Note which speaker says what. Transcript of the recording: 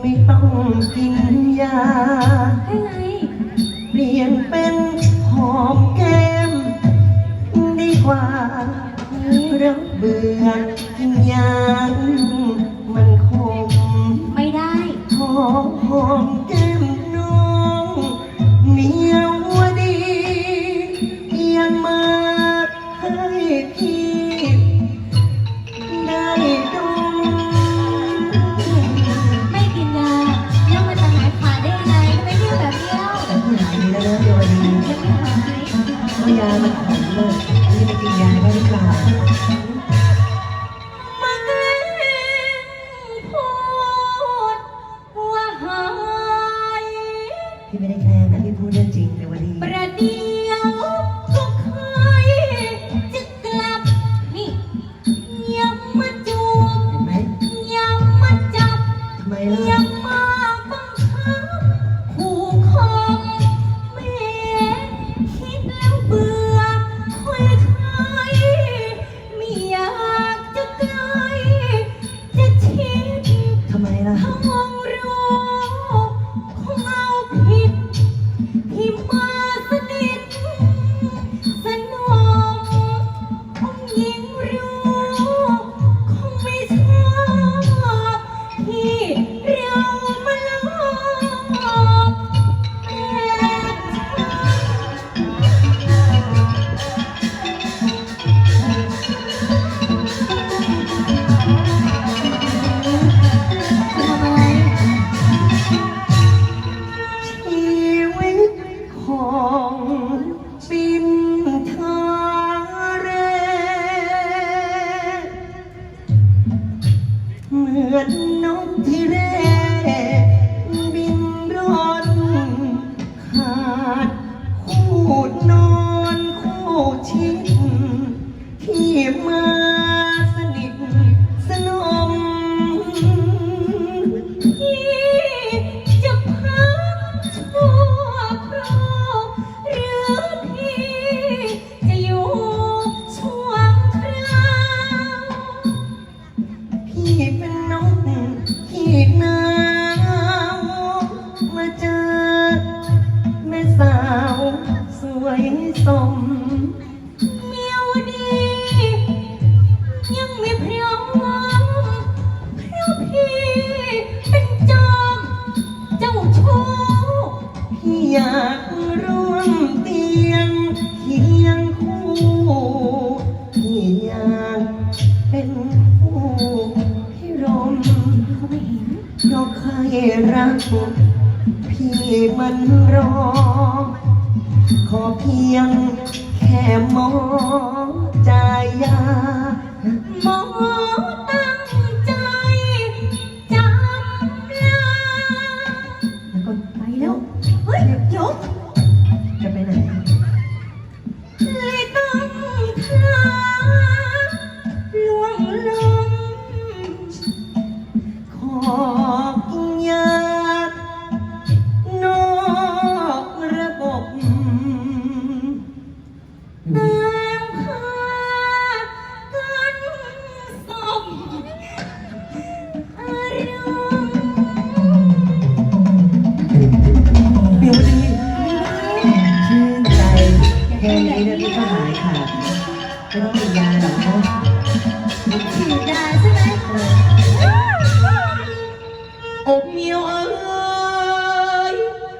Speaker 1: ไม่ต้องกินยาเปลี่ย
Speaker 2: นเป็น
Speaker 1: หอมแก้ม ดีกว่าเราเบื่
Speaker 2: อกินยา มันคงไม่ได้ หอมหอมแก้มน้
Speaker 1: องเหนียวดี ยั
Speaker 2: งมาให้
Speaker 1: พี่ นี่ไปกินยาได้หรือเปล่า
Speaker 2: พี่
Speaker 1: ไม่ได้แกล้งนะพี่พูดเรื่องจริงเดี๋ยวันนี้
Speaker 2: เห
Speaker 1: มื
Speaker 2: อนนกที่
Speaker 1: เร่ สมเมีย
Speaker 2: วดียังไม่พร้อมเพราะพี่เป็นจอมเจ้าชู้
Speaker 1: พี่อยากร่วมเตียงเคียงคู่พี่อยากเป็นคู่พี่รม
Speaker 2: เขาไม่เห็น
Speaker 1: เพราะใครรัก พี่มันรอ ขอเพียงแค่มองใจยา
Speaker 2: หมอตั้งใจจำลา
Speaker 1: แล้วก็
Speaker 2: ไปแล้ว เฮ้ยเดี๋ยว
Speaker 1: จะไปไหน
Speaker 2: เลยต้องทา
Speaker 1: บิวดีชื่